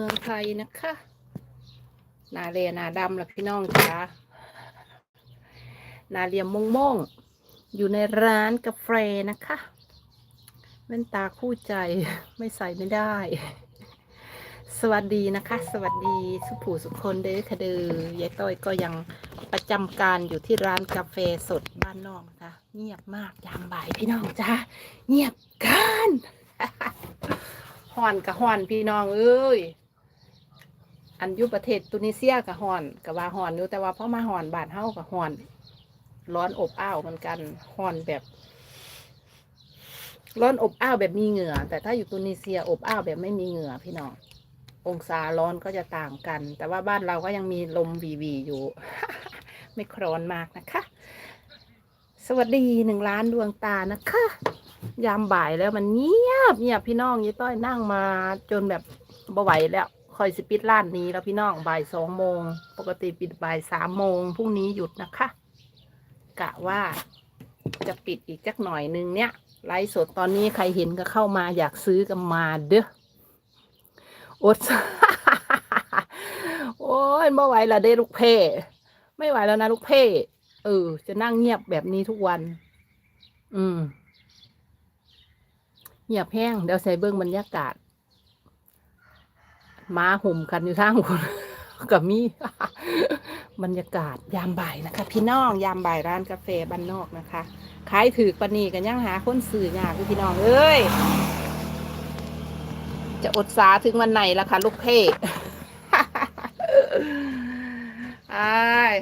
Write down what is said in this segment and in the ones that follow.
มืองไทยนะคะนาเรียนาดำละพี่น้องจ้านาเรียมมงมงๆอยู่ในร้านกาแฟนะคะแว่นตาคู่ใจไม่ใส่ไม่ได้ สวัสดีนะคะ สวัสดีสุผู้สุขคนเด้อค่ะเด้อยายต้อยก็ยังประจำการอยู่ที่ร้านกาแฟสดบ้านนอกนะคะเงียบมากยามบ่ายพี่น้องจ้าเงียบกันฮ้อนกับฮ้อนพี่น้องเอ้ย อันอยุประเทศตุนิเซียกับฮอนกับว่าฮอนอยู่แต่ว่าพอมาฮอนบาดเฮากับฮอน ร้อนอบอ้าวเหมือนกันฮอนแบบ ร้อนอบอ้าวแบบมีเหงื่อ แต่ถ้าอยู่ตุนิเซียอบอ้าวแบบไม่มีเหงื่อพี่น้ององศาร้อนก็จะต่างกัน แต่ว่าบ้านเราก็ยังมีลมวีวีอยู่ ไม่คร้อนมากนะคะ สวัสดีหนึ่งล้านดวงตานะคะ ยามบ่ายแล้วมันเงียบเงียบพี่น้องยี่ต้อยนั่งมาจนแบบบ่ไหวแล้ว คอยสปิดร้านนี้แล้วพี่น้องบ่ายสองโมง ปกติปิดบ่ายสามโมงพรุ่งนี้หยุดนะคะ กะว่าจะปิดอีกจักหน่อยนึงเนี่ยไลฟ์สดตอนนี้ใครเห็นก็เข้ามาอยากซื้อกันมาเด้ออดโอ้ยไม่ไหวและเด้ลูกเพ่ไม่ไหวแล้วนะลูกเพ่เออ จะนั่งเงียบแบบนี้ทุกวัน อืมเงียบแห้งเดี๋ยวใส่เบิ้องบรรยากาศ ม้าห่มกันอยู่ทางคนกับมีบรรยากาศยามบ่ายนะคะ พี่น้องยามบ่ายร้านกาแฟบ้านนอกนะคะขายถือปนีกันยังหาคนสื่อยากพี่น้องเอ้ยจะอดสาถึงวันไหนล่ะคะลูกเพ่ไอาย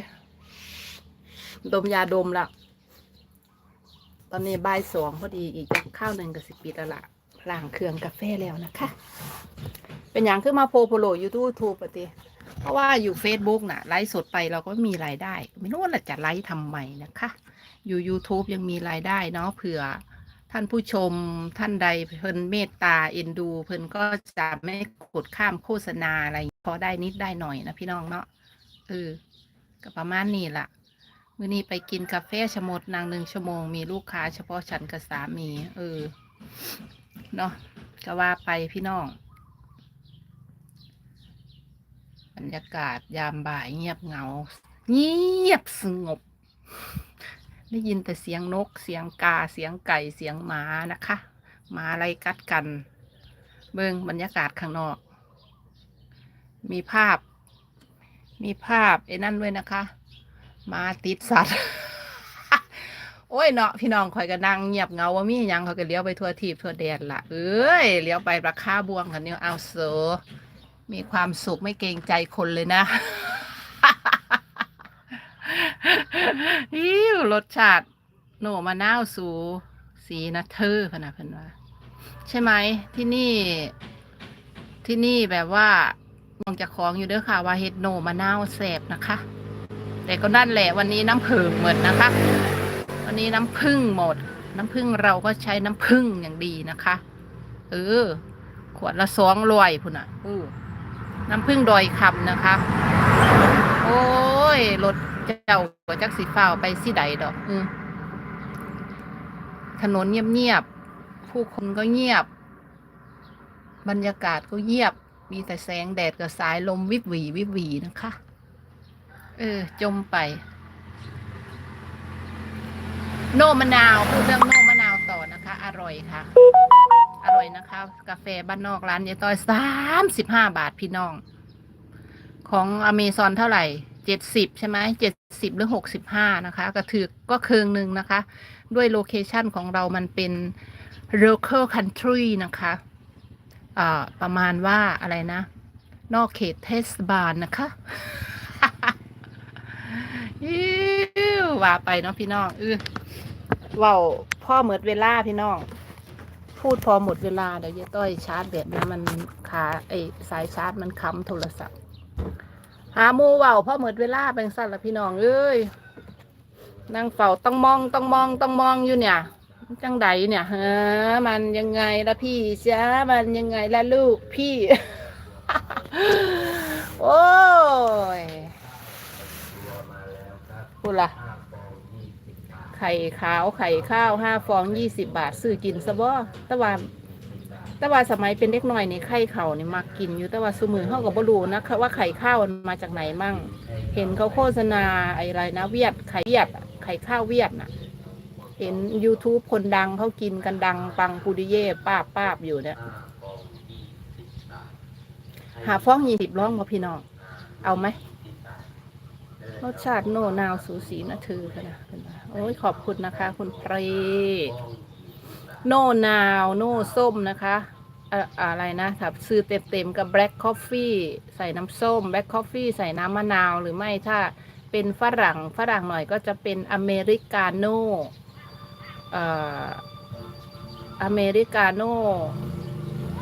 ดมยาดมละตอนนี้บ่ายสองพอดีอีกข้าวหนึ่งกับสิบปิดแล้วล่ะล้างเครื่องกาแฟแล้วนะคะ เป็นอย่างขึ้นมาโพโพโลยูทูบทูปฏิเพราะว่าอยู่ Facebook น่ะ ไลฟ์สดไปเราก็มีรายได้ ไม่รู้ว่าจะไลฟ์ทำไมนะคะ อยู่ YouTube ยังมีรายได้เนาะเผื่อท่านผู้ชมท่านใดเพิ่นเมตตาเอ็นดู เพิ่นก็จะไม่กดข้ามโฆษณาอะไรพอได้นิดได้หน่อยนะพี่น้องเนาะเออก็ประมาณนี้ล่ะมื่อนี้ไปกินกาแฟชมดนางหนึ่งชั่วโมงมีลูกค้าเฉพาะฉันกับสามี เออเนาะก็ว่าไปพี่น้อง บ รรยากาศยามบ่ายเงียบเหงา เงียบสงบ ได้ยินแต่เสียงนก เสียงกา เสียงไก่ เสียงหมานะคะ หมาอะไรกัดกัน เบิ่งบรรยากาศข้างนอก มีภาพ มีภาพไอ้นั่นด้วยนะคะมาติดสัตว์ โอ้ยเนาะพี่น้องคอยก็นั่งเงียบเงาว่ามีหยังเขาก็เลี้ยวไปทั่วทีบทั่วแดนละเอ้ยเลี้ยวไปราคาบวงกันเนี่ยเอาเสอ มีความสุขไม่เกรงใจคนเลยนะอิ้วรสชาติโหนมะนาวสูสีนะเธอพนะเพิ่นว่า ใช่ไหมที่นี่ ที่นี่แบบว่ามองจากของอยู่เด้อค่ะ ว่าเฮ็ดโหนมะนาวแสบนะคะ แต่ก็นั่นแหละวันนี้น้ำผึ้งหมดนะคะ วันนี้น้ำผึ้งหมด น้ำผึ้งเราก็ใช้น้ำผึ้งอย่างดีนะคะ เออ ขวดละสองร้อยพุ่นอะเออ น้ำผึ้งดอยคำนะคะ โอ้ยรถเจ้าจักสีฟ้าไปสิใดดอกอถนนเงียบๆ ผู้คนก็เงียบ บรรยากาศก็เงียบ มีแต่แสงแดดกับสายลมวิบหวีวิบหวีนะคะ เออ จมไป โนมะนาวพูดเรื่องโนมะนาวต่อนะคะ อร่อยค่ะ ร่อยนะคะ กาแฟบ้านนอกร้านยายต้อยสามสิบห้าบาทพี่น้อง ของอเมซอนเท่าไหร่เจ็ดสิบใช่ไหมเจ็ดสิบหรือหกสิบห้านะคะกระถือก็เคืองหนึ่งนะคะ ด้วยโลเคชันของเรามันเป็น local country นะคะอ่าประมาณว่าอะไรนะ นอกเขตเทศบาลนะคะอิ้วว่าไปเนาะพี่น้องเออว้าพ่อหมดเวลาพี่น้อง พูดพอหมดเวลาเดี๋ยวยายต้อยชาร์จแบตนะมันขาไอสายชาร์จมันค้ำโทรศัพท์ หาหมูเว้าพอหมดเวลาเป็นสั้นละพี่น้องเอ้ยนั่งเฝ้าต้องมองต้องมองต้องมองอยู่เนี่ยจังใดเนี่ยฮะมันยังไงละพี่จ้ามันยังไงละลูกพี่ โอ้ยพูดละ ไข่ขาวไข่ข้าวห้าฟองยี่สิบบาทซื้อกินซะบ่ตะวันแต่ว่าสมัยเป็นเด็กน้อยนี่ไข่เข่านี่มักกินอยู่แต่ว่าสมือเขาก็บ่รู้นะว่าไข่ข้าวมันมาจากไหนมั่ง เห็นเขาโฆษณาอะไรนะเวียดไข่เวียดไข่ข้าวเวียดน่ะ เห็น YouTube คนดังเขากินกันดังปังปูดิเย่ป้าบป้าบอยู่เนี่ยหาฟ้องยี่สิบร้องมาพี่น้อง เอาไหม รสชาติโนนาวสูสีนะเธอค่ะนะเป็นโอ้ยขอบคุณนะคะ คุณเพรโนนาว โนส้มนะคะอะอะไรนะถ้าซื้อเต็มๆกับ black coffee ใส่น้ำส้ม black coffee ใส่น้ำมะนาว หรือไม่ถ้าเป็นฝรั่งฝรั่งหน่อยก็จะเป็นอเมริกาโน่อ่ออเมริกาโน่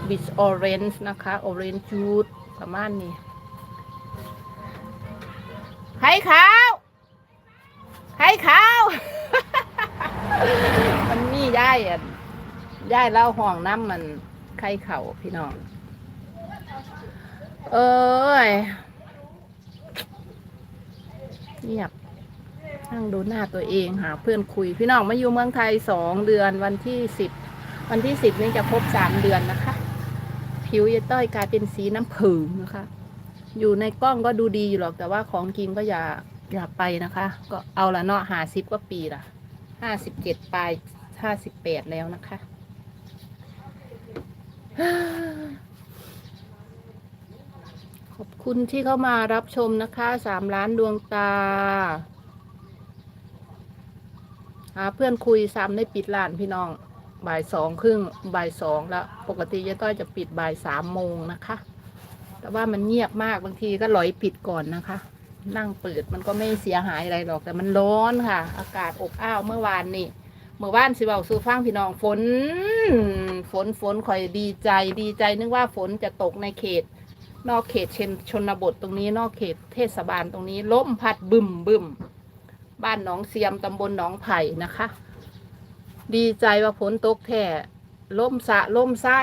บิชออเรนจ์นะคะออเรนจ์จูดประมาณนี้ ข่ขาวไข่ขาว มันมีย่ายอะย่ายเล่าห่องน้ำมันไข่เข่าพี่น้อง เอ้ยเงียบนั่งดูหน้าตัวเองหาเพื่อนคุย พี่น้องมาอยู่เมืองไทยสองเดือนวันที่สิบวันที่สิบนี้จะครบสามเดือนนะคะ ผิวยายต้อยกลายเป็นสีน้ำผึ้งนะคะ อยู่ในกล้องก็ดูดีอยู่หรอก แต่ว่าของจริงก็อย่าอย่าไปนะคะ ก็เอาละเนาะหาสิบกว่าปีละห้าสิบเจ็ดปลายห้าสิบแปดแล้วนะคะ ขอบคุณที่เข้ามารับชมนะคะสามล้านดวงตาหาเพื่อนคุยซ้ำได้ปิดร้านพี่น้องบ่ายสองครึ่งบ่ายสองแล้ว ปกติยายต้อยจะปิดบ่ายสามโมงนะคะ แต่ว่ามันเงียบมากบางทีก็หลอยปิดก่อนนะคะ นั่งเปิดมันก็ไม่เสียหายอะไรหรอกแต่มันร้อนค่ะ อากาศอบอ้าวเมื่อวานนี่เมื่อวานสิเบาสู่ฟังพี่น้องฝน ฝนฝนคอยดีใจดีใจนึกว่าฝนจะตกในเขต นอกเขตเชนชนบทตรงนี้ นอกเขตเทศบาลตรงนี้ล้มพัดบึมบึมบ้านหนองเสียมตำบลหนองไผ่นะคะ ดีใจว่าฝนตกแท้ล่มสะล่มไส้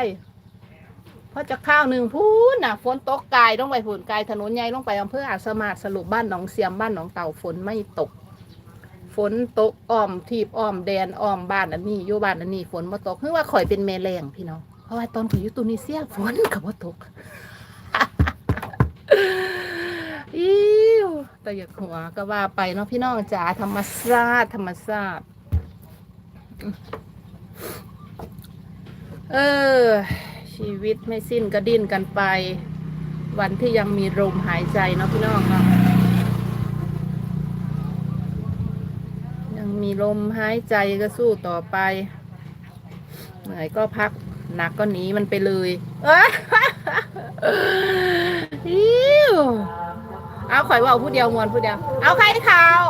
พราะจะข้าวหนึ่งพูนน่ะฝนตกกายต้องไปผุนกายถนนใหญ่ลงไปอำเภออาสามารสรุปบ้านหนองเสียมบ้านหนองเต่าฝนไม่ตก ฝนตกอ้อมทีบอ้อมแดนอ้อมบ้านอันนี้อยู่บ้านอันนี้ฝนมาตกคือว่าข่อยเป็นแม่แรงพี่น้องเพราะว่าตอนข่อยอยู่ตุนิเซียฝนกับว่าตกอิ้วแต่อยากหัวก็ว่าไปเนาะพี่น้องจ๋าธรรมชาติธรรมชาติเออ ชีวิตไม่สิ้นก็ดิ้นกันไป วันที่ยังมีลมหายใจเนาะพี่น้องเนาะยังมีลมหายใจก็สู้ต่อไป เหนื่อยก็พักหนักก็หนีมันไปเลยเอ้ยอิ้วเอาข่อยว่าผู้เดียวมวนผู้เดียว เอาใครข่าว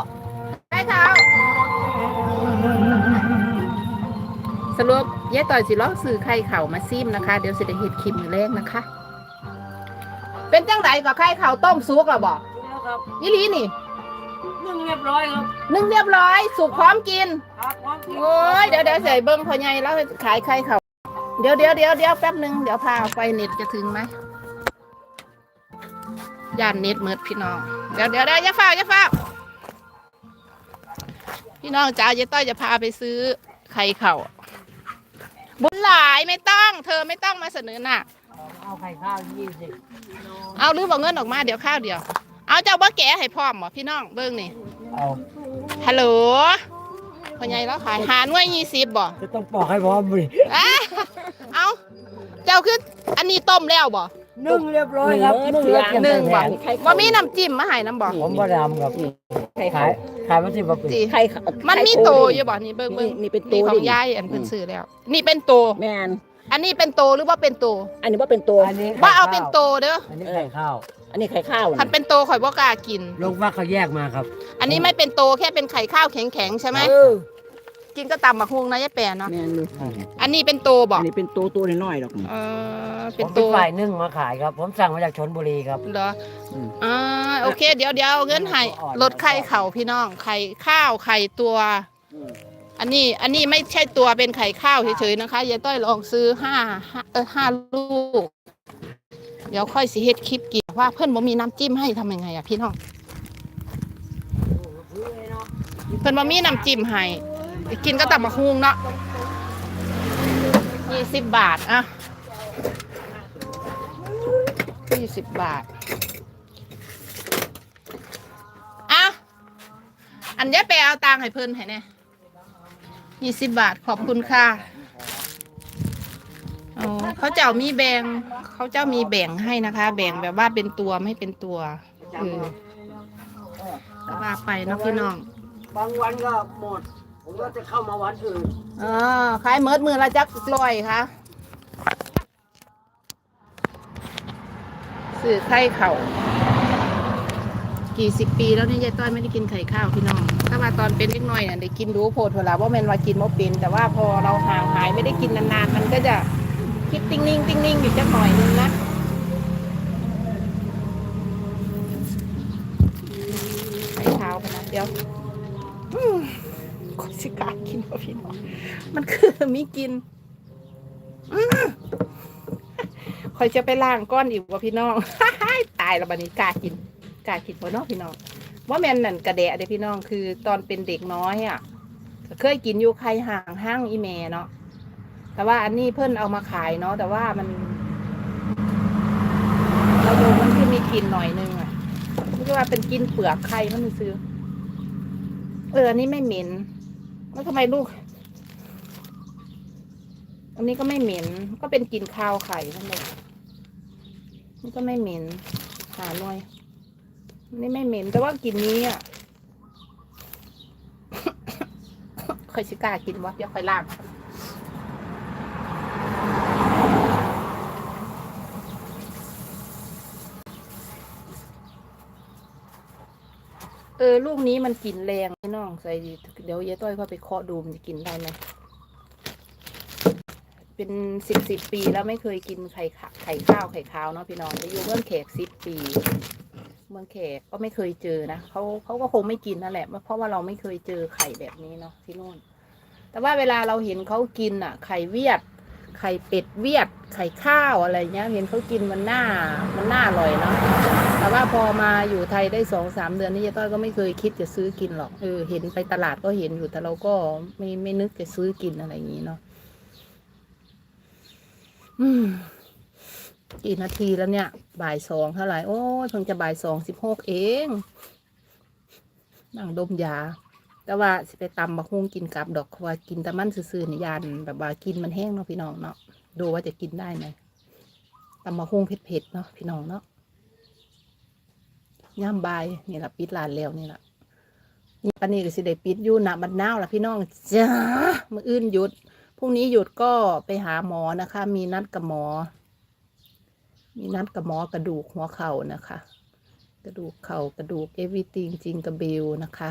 สรุปยายต่อยสิลองซื้อไข่เข่ามาซิมนะคะ เดี๋ยวสิได้เฮ็ดคลิปมือแรกนะคะ เป็นจังไดกับไข่เข่าต้มซุกหรอบอกแล้วครับยี่ลีนี่นึ่งเรียบร้อยครับนึ่งเรียบร้อย สุกพร้อมกิน ครับพร้อมกินโอ้ยเดี๋ยวเดี๋ยวใส่เบิ้งพอใหญ่แล้วขายไข่เข่าเดี๋ยวเดี๋ยวเดี๋ยวเดี๋ยวแป๊บหนึ่งเดี๋ยวพาไฟเน็ตจะถึงไหมย่านเน็ตเมิดพี่น้อง เดี๋ยวเดี๋ยวเดี๋ยวอย่าฟ้าวอย่าฟ้าวพี่น้องจ๋าเจ๊ต้อยจะพาไปซื้อไข่เข่า บุญหลายไม่ต้อง เธอไม่ต้องมาเสนอหน้าเอาไข่ข้าวยี่สิบเอาหรือบอกเงินออกมาเดี๋ยวข้าวเดียว เอาเจ้าบ่แก่ให้พร้อมบ่พี่น้องเบิ้งนี่เอาฮัลโหลพ่อใหญ่แล้วขายหาหน่วยยี่สิบบ่จะต้องปอกให้พร้อมดิอะเอาเจ้าคืออันนี้ต้มแล้วบ่นึ่งเรียบร้อยครับนึ่งแล้วเก็บหนึ่งใส่บ่แผงบ่มีน้ำจิ้มมาให้น้ำบ่ผมบ่ได้ทำครับ ไข่ขาขาย ว ขายมาสิบกว่าปีจีไข่ขาวมันมีไข่โตโอยู่บ่นี่เบิ่งเบิ่งนี่เป็นโตนี่ของดิยายอันเพิ่นซื้อแล้ว นี่เป็นโตแม่นอันนี้เป็นโตหรือว่าเป็นโต อันนี้ว่าเป็นตัวอันนี้ว่าเอาเป็นโตเด้ออันนี้ไข่ข้าว อันนี้ไข่ข้าวคันเป็นโตข่อยบ่กล้ากินลงว่าเขาแยกมาครับ อันนี้ไม่เป็นโตแค่เป็นไข่ข้าวแข็งๆใช่ไหมเออ กินก็ตำบักฮวงนะยายแปรเนาะแม่นดูอันนี้เป็นโตบ่อันนี้เป็นตัวตัวน้อยๆหรอกนี่ เออผเป็นมโตเป็นฝ่ายนึ่งมาขายครับ ผมสั่งมาจากชนบุรีครับ เหรออืม อ่าโอเค เดี๋ยวเดี๋ยวเอาเงินให้อ่อนลดไข่เข่าพี่น้องไข่ข้าวไข่ตัว อันนี้อันนี้ไม่ใช่ตัวเป็นไข่ข้าวเฉยๆนะคะยายต้อยลองซื้อห้าห้าเออห้าลูก เดี๋ยวค่อยสิเฮ็ดคลิปกินว่าเพื่อนบ่มีน้ำจิ้มให้ทำยังไงอะพี่น้อง เพื่อนบ่มีน้ำจิ้มให้ไป กินก็ตับมะฮุงเนาะยี่สิบบาทอะยี่สิบบาทอะอันเนี้ยไปเอาตังค์ให้เพิ่นให้แน่ยี่สิบบาทขอบคุณค่ะอ๋อเขาเจ้ามีแบ่งเขาเจ้ามีแบ่งให้นะคะ แบ่งแบบว่าเป็นตัวไม่เป็นตัวเออก็ว่าไปเนาะพี่น้อง บางวันก็หมด ผมก็จะเข้ามาวันอื่นอ๋อขายเมิดมือละจักลอยค่ะสื่อไข่เข่ากี่สิบปีแล้วนี่ยายต้อยไม่ได้กินไข่ข้าวพี่น้อง ถ้าว่าตอนเป็นเล็กน้อยน่ะได้กินรู้โพดเวลาว่าแมนว่ากินว่าเป็นแต่ว่าพอเราห่างหายไม่ได้กินนานๆ มันก็จะคิดติ้งนิ่งติ้งนิ่งอยู่จักหน่อยนึงนะไข่ขาวไปนะเดี๋ยว คนสิกากินว่าพี่น้องมันคือมีกินคอยจะไปล้างก้อนอีกว่าพี่น้องตายแล้วบัดนี้กากินกาคิดบ่เนาะพี่น้องว่าแม่นนั่นกระแดะเด้พี่น้องคือตอนเป็นเด็กน้อยอะเคยกินอยู่ใครห่างห้างอีแม่เนาะแต่ว่าอันนี้เพิ่นเอามาขายเนาะแต่ว่ามันเราดูมันคือมีกลิ่นหน่อยนึงอะไม่ใช่ว่าเป็นกินเปลือกไข่มันซื้อเอออันนี้ไม่เหม็น แล้วทำไมลูก อันนี้ก็ไม่เหม็น ก็เป็นกลิ่นข้าวไข่นั่นเลยนี่ก็ไม่เหม็น หาหน่อย นี่ไม่เหม็น แต่ว่ากลิ่นนี้อะเคยชิก้ากินวะเดี๋ยวค่อยล้าง ออลูกนี้มันกลิ่นแรงพี่น้องใส่ดีเดี๋ยวยายต้อยเขาไปเคาะดูมันจะกินได้ไหมเป็นสิบสิบปีแล้วไม่เคยกินไข่ขะไข่ข้าวไข่ขาวเนาะพี่น้องจะอยู่เมืองแขกสิบปี เมืองแขกก็ไม่เคยเจอนะเขาเขาก็คงไม่กินนั่นแหละเพราะว่าเราไม่เคยเจอไข่แบบนี้เนาะที่นู่น แต่ว่าเวลาเราเห็นเขากินอะ ไข่เวียด ไข่เป็ดเวียด ไข่ข้าวอะไรเงี้ย เห็นเขากินมันน่ามันน่าอร่อยเนาะ แต่ว่าพอมาอยู่ไทยได้สองสามเดือนนี่ยายต้อยก็ไม่เคยคิดจะซื้อกินหรอกเออเห็นไปตลาดก็เห็นอยู่แต่เราก็ไม่ไม่นึกจะซื้อกินอะไรอย่างนี้เนาะอืมกี่นาทีแล้วเนี่ย บ่ายสองเท่าไหร่โอ้ยเพิ่งจะบ่ายสองสิบหกเองนั่งดมยา แต่ว่าสิไปตำบักฮุงกินกับดอกเพราะว่ากินแต่มันซื่อๆนี่ยานแบบว่ากินมันแห้งเนาะพี่น้องเนาะดูว่าจะกินได้ไหมตำบักฮุงเผ็ดๆเนาะพี่น้องเนาะ ย่ำบายนี่แหละปิดร้านแล้วนี่แหละนี่ปานนี้ก็สิได้ปิดอยู่หนะบัดนาวล่ะพี่น้องจ้ามืออื่นหยุดพรุ่งนี้หยุดก็ไปหาหมอนะคะ มีนัดกับหมอ มีนัดกับหมอกระดูกหัวเข่านะคะ กระดูกเข่ากระดูกเอวิติงจริงกระเบลนะคะ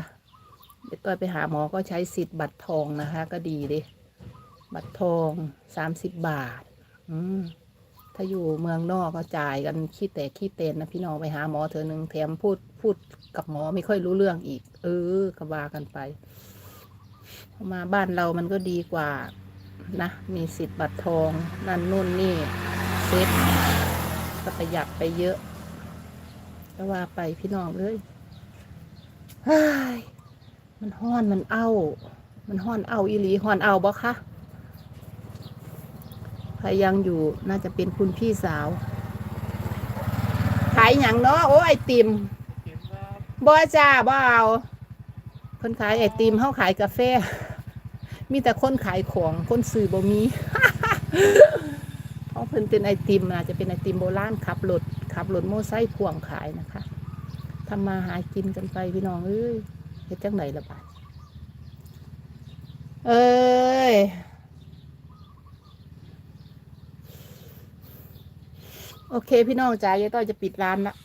เดี๋ยวต้อยไปหาหมอก็ใช้สิทธิ์บัตรทองนะคะ ก็ดีเดิบัตรทองสามสิบบาท อืม ถ้าอยู่เมืองนอกก็จ่ายกันขี้แตกขี้เตนนะพี่น้องไปหาหมอเธอหนึ่งแถมพูดพูดกับหมอไม่ค่อยรู้เรื่องอีก เออก็ว่ากันไป มาบ้านเรามันก็ดีกว่านะ มีสิทธิ์บัตรทอง นั่นนู่นนี่เซ็ตก็ประหยัดไปเยอะก็ว่าไปพี่น้องเลยเฮ้ยมันห้อนมันเอามันห้อนเอาอีหลีห้อนเอาบ่คะ ใครยังอยู่น่าจะเป็นคุณพี่สาว ขายอย่างเนาะโอ้ไอติมบ่จ้าบ่เอาคนขายไอติมเขาขายกาแฟ มีแต่คนขายของคนซื้อบ่มีของเพิ่นเป็นไอติมอาจจะเป็นไอติมโบราณขับรถขับรถโม่ไซค์พ่วงขายนะคะทำมาหากินกันไปพี่น้องเอ้ยเฮ็ดจังไหนละบาดเอ้ย โอเค พี่น้องจ๋ายายต้อยจะปิดร้านละ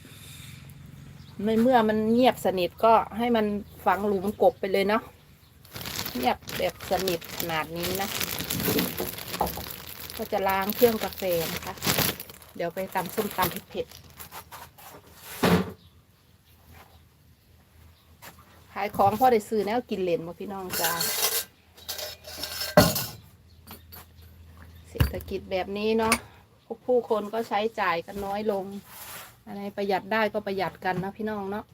ในเมื่อมันเงียบสนิทก็ให้มันฝังหลุมกบไปเลยเนาะเงียบแบบสนิทขนาดนี้นะ ก็จะล้างเครื่องกาแฟนะคะ เดี๋ยวไปตำส้มตำเผ็ดๆขายของพ่อได้ซื้อแนวกินเลนมาพี่น้องจ้าเศรษฐกิจแบบนี้เนาะ ผู้คนก็ใช้จ่ายกันน้อยลง อะไรประหยัดได้ก็ประหยัดกันนะพี่น้องเนาะ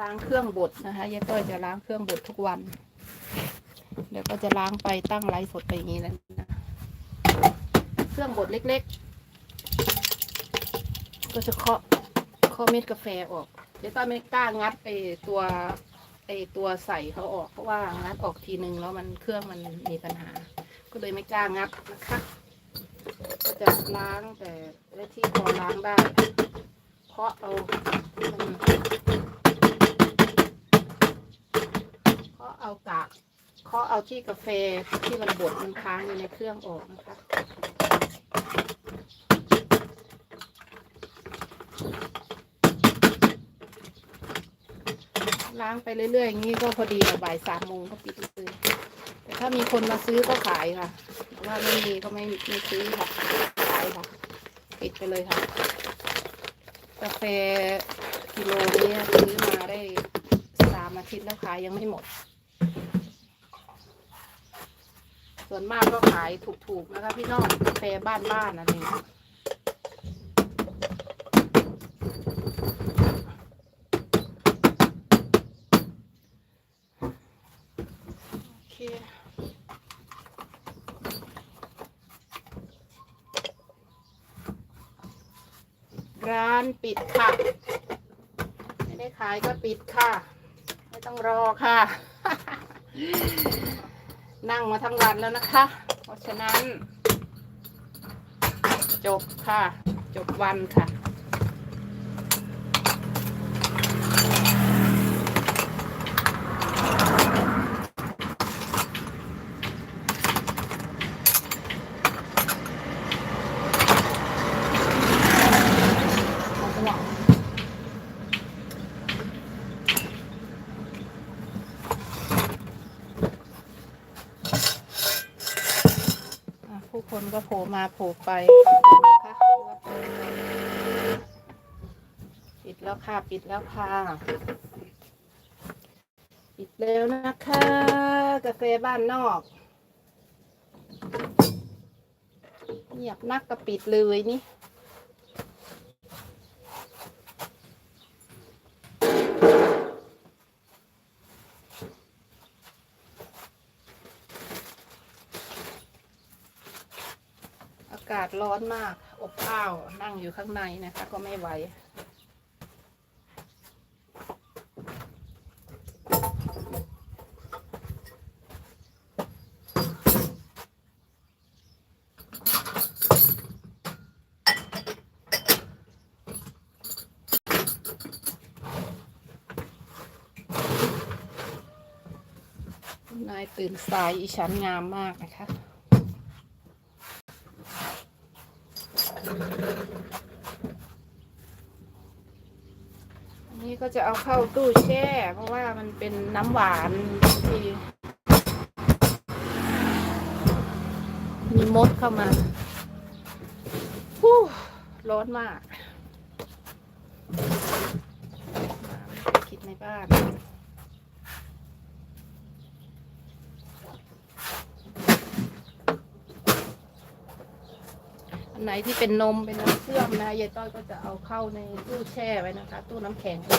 ล้างเครื่องบดนะคะยายต้อยจะล้างเครื่องบดทุกวัน เดี๋ยวก็จะล้างไปตั้งไลฟ์สดไปอย่างนี้แล้วนะ เครื่องบดเล็กๆ ก็จะเคาะเคาะเม็ดกาแฟออกยายวต้อยไม่กล้างัดไอตัวไอตัวใส่เขาออกเพราะว่างัดออกทีนึงแล้วมันเครื่องมันมีปัญหา ก็เลยไม่กล้างัดนะคะ ก็จะล้างแต่และที่พอล้างได้เคาะเอามันเคาะเอากาก เคาะเอาที่กาแฟที่มันบดมันค้างอยู่ในเครื่องออกนะคะล้างไปเรื่อยๆอย่างนี้ก็พอดีบ่ายสามโมงก็ปิดเลยแต่ถ้ามีคนมาซื้อก็ขายค่ะว่าไม่มีก็ไม่ไม่ซื้อค่ะขายค่ะ ปิดไปเลยค่ะ กาแฟกิโลนี้ซื้อมาได้สามอาทิตย์แล้วขายยังไม่หมด ส่วนมากก็ขายถูกๆนะคะพี่น้องกาแฟบ้านๆอะไรอย่างเงี้ยร้านปิดค่ะ ไม่ได้ขายก็ปิดค่ะ ไม่ต้องรอค่ะ นั่งมาทั้งวันแล้วนะคะ เพราะฉะนั้น จบค่ะ จบวันค่ะ เอาไปหรอกอะผู้คนก็โผล่ มาโผล่ไปนะคะปิดแล้วค่ะ ปิดแล้วค่ะ ปิดแล้วนะคะ กาแฟบ้านนอกเงียบนักก็ปิดเลยนี่ากาศร้อนมาก อบอ้าว นั่งอยู่ข้างในนะคะ ก็ไม่ไหว นายตื่นสายอีฉันงามมากนะคะ อันนี้ก็ จะเอาเข้าตู้แช่ เพราะว่ามันเป็นน้ำหวานที่มีมดเข้ามาฮู้ร้อนมาก คิดในบ้านอันไหนที่เป็นนมเป็นน้ำเชื่อมนะยายต้อยก็จะเอาเข้าในตู้แช่ไว้นะคะ ตู้น้ำแข็งไว้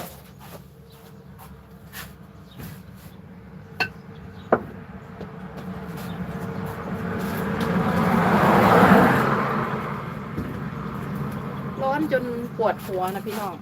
ร้อนจนป วดหัวนะพี่น้อง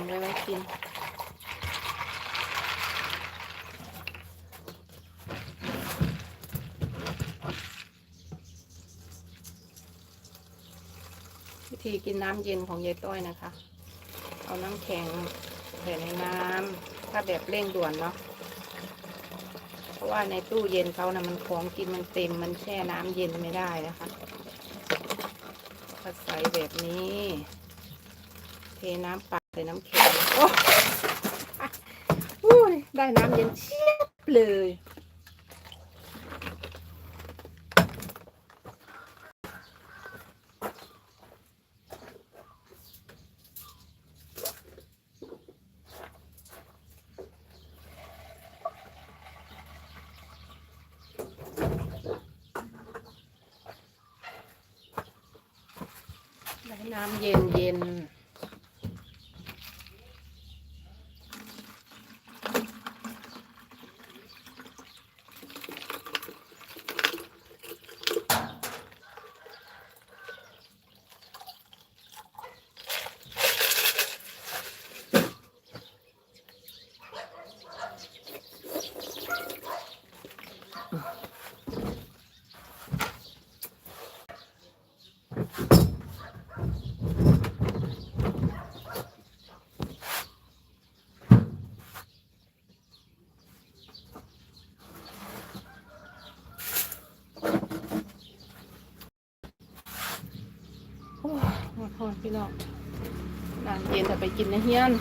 งไว้ไว้กินยธีกินน้ำเย็นของยายต้อยนะคะ เอาน้ำแข็งใส่ในน้ำถ้าแบบเร่งด่วนเนาะเพราะว่าในตู้เย็นเขานะ่ะมันของกินมันเต็มมันแช่น้ำเย็นไม่ได้นะคะก็ใส่แบบนี้ เทน้ำเปลา ใส่น้ำแข็งโอ้อุ้ยได้น้ำเย็นเชียบเลย ได้น้ำเย็นเย็น โอ้ยหมดหอน พี่น้องน้ำเย็นแต่ไปกินในเฮียน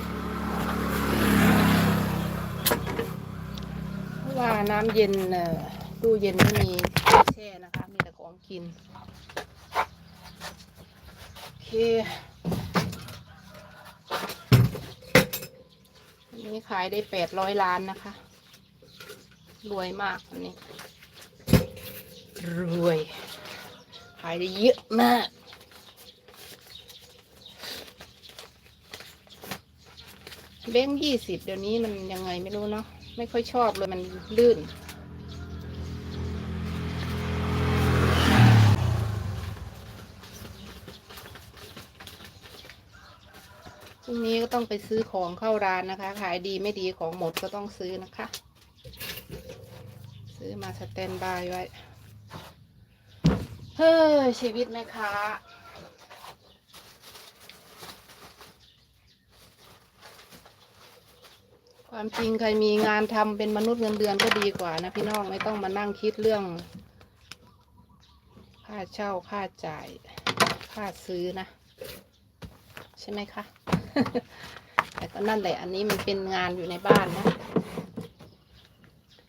เพราะว่าน้ำเย็นเอตู้เย็นไม่มีแช่นะคะ มีแต่ของกิน โอเค อันนี้ขายได้แปดร้อยล้านนะคะ รวยมากอันนี้ รวย ขายได้เยอะมาก แบงยี่สิบเดี๋ยวนี้มันยังไงไม่รู้เนาะไม่ค่อยชอบเลยมันลื่น พรุ่งนี้ก็ต้องไปซื้อของเข้าร้านนะคะ ขายดีไม่ดีของหมดก็ต้องซื้อนะคะ ซื้อมาสแตนบายไว้ เฮ้ยชีวิตแม่ค้า ความจริงใครมีงานทำเป็นมนุษย์เงินเดือนก็ดีกว่านะพี่น้องไม่ต้องมานั่งคิดเรื่อง ค่าเช่าค่าจ่าย ค่าซื้อนะ ใช่ไหมคะ แต่ก็นั่นแหละอันนี้มันเป็นงานอยู่ในบ้านนะ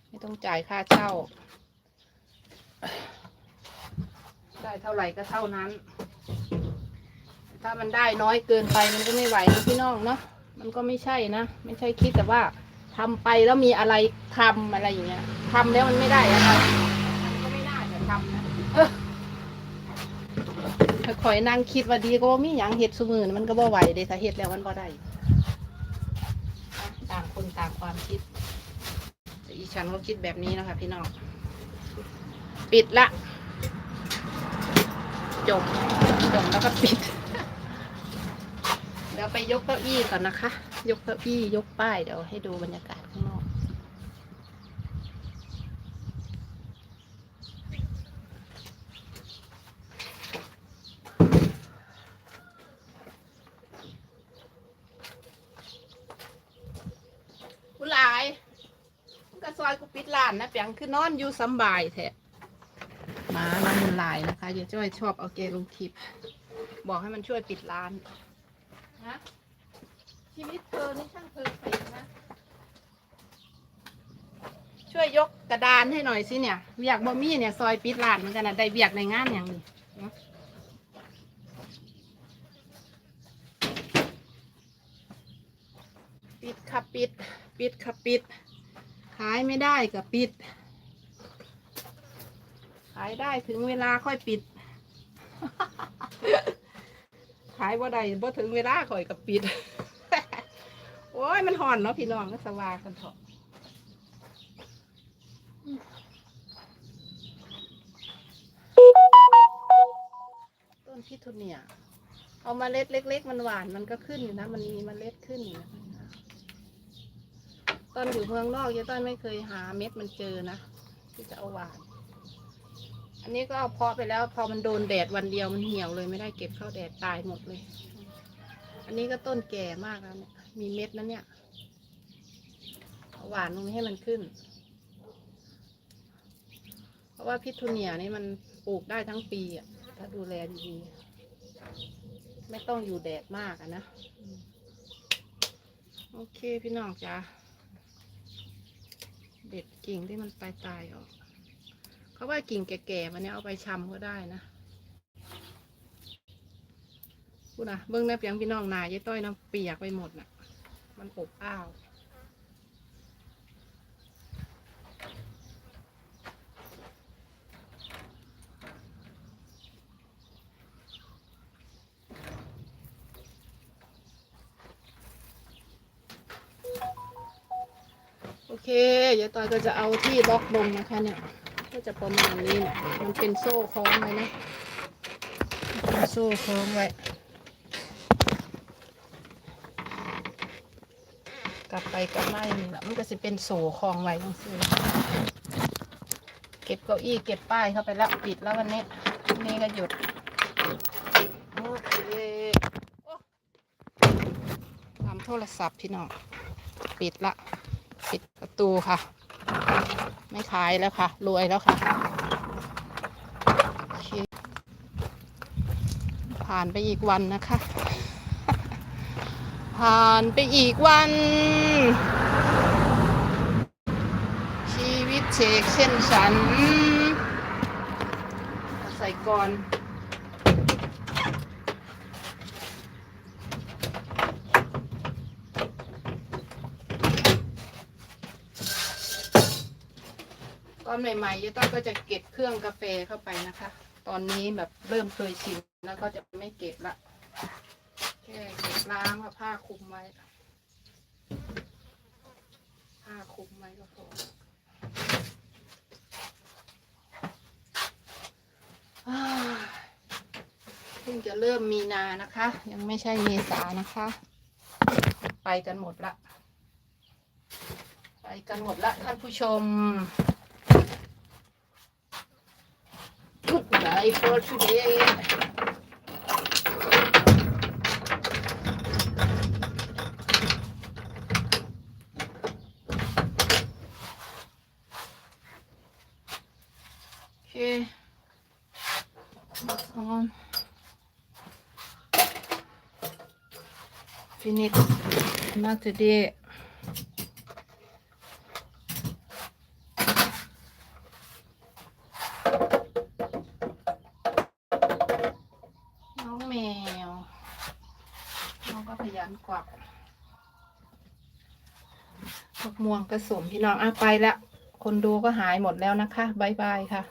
ไม่ต้องจ่ายค่าเช่า ได้เท่าไหร่ก็เท่านั้น ถ้ามันได้น้อยเกินไปมันก็ไม่ไหวนะพี่น้องเนาะ มันก็ไม่ใช่นะ ไม่ใช่คิดแต่ว่าทำไปแล้วมีอะไรทำอะไรอย่างเงี้ยทำแล้วมันไม่ได้อะไรมันก็ไม่น่าจะทำนะคอยนั่งคิดว่าดีก็บ่มีหยังเห็ดสมือนมันก็บ่ไหวเดะถ้าเห็ดแล้วมันบ่ได้ต่างคนต่างความคิดแต่อีฉันก็คิดแบบนี้นะคะพี่น้องปิดละจบจบแล้วก็ปิด ดี๋ยวไปยกเก้าอี้ก่อนนะคะ ยกเก้าอี้ยกป้ายเดี๋ยวให้ดูบรรยากาศข้างนอก กูหลายมึงก็ซอยกูปิดร้านนะเปียงคือนอนอยู่สำบายแท้หมาน้ำมันลายนะคะเดี๋ยวจ้อยชอบเอาเกลงคลิป บอกให้มันช่วยปิดร้าน นะชีวิตเธอนี่ช่างเพลินไปนะ ช่วยยกกระดานให้หน่อยสิเนี่ยเวียกบ่มีเนี่ยซอยปิดร้านเหมือนกันนะได้เวียกในงานอย่างนี้นะปิดค่ะปิด ปิดค่ะปิด ขายไม่ได้ก็ปิด ขายได้ถึงเวลาค่อยปิด ขายบ่ได้บ่ถึงเวลาข่อยกับปิด โอ้ยมันห่อนเนาะพี่น้องก็สว่างกันเถอะต้นพิทุเนียเอามาเมล็ดเล็ก ๆ มันหวานมันก็ขึ้นอยู่นะ มันมีเมล็ดขึ้นอยู่นะตอนอยู่เมืองนอกยายต้อยไม่เคยหาเม็ดมันเจอนะที่จะเอาหวาน อันนี้ก็เอาเพาะไปแล้ว พอมันโดนแดดวันเดียวมันเหี่ยวเลยไม่ได้เก็บเข้าแดดตายหมดเลย อันนี้ก็ต้นแก่มากแล้วเนี่ย มีเม็ดนั้นเนี่ย หวานตรงให้มันขึ้น เพราะว่าพิทูเนียนี่มันปลูกได้ทั้งปีอะ ถ้าดูแลดีๆ ไม่ต้องอยู่แดดมากอะนะ โอเคพี่น้องจ้าเด็ดกิ่งที่มันตายตายออก เขาว่ากิ่งแก่ๆมันเนี่ยเอาไปชำก็ได้นะพูดนะเบื้องแนบยังพี่น้องนายยายต้อยน้ำเปียกไปหมดน่ะ มันอบอ้าวโอเคยายต้อยก็จะเอาที่บล็อกลงนะคะเนี่ย จะประมาณนี้นี่ยมันเป็นโซ่คล้องไว้นะโซ่คล้องไว้กลับไปกลับมาอย่างนี้แหละมันก็จะเป็นโซ่คล้องไว้ทั้งสิ้เก็บเก้าอี้เก็บป้ายเข้าไปแล้วปิดแล้ววันนี้วันนี้ก็หยุดโอเคทำโทรศัพท์พี่น้องปิดละ ปิดประตูค่ะ ไม่ขายแล้วค่ะ รวยแล้วค่ะ ผ่านไปอีกวันนะคะ ผ่านไปอีกวัน ชีวิตเชกเช่นฉันเอาใส่ก่อน อนใหม่ๆยายต้อยก็จะเก็บเครื่องกาแฟเข้าไปนะคะ ตอนนี้แบบเริ่มเคยชินแล้วก็จะไม่เก็บละแค่เก็บล้างผ้าคลุมไว้ผ้าคลุมไว้ก็พอเพิ่งจะเริ่มมีนานะคะ ยังไม่ใช่เมษานะคะ ไปกันหมดละ ไปกันหมดละท่านผู้ชม day for today. Okay. Tamam. Not today. ผสมพี่น้องอะไปละคนดูก็หายหมดแล้วนะคะบายบายค่ะ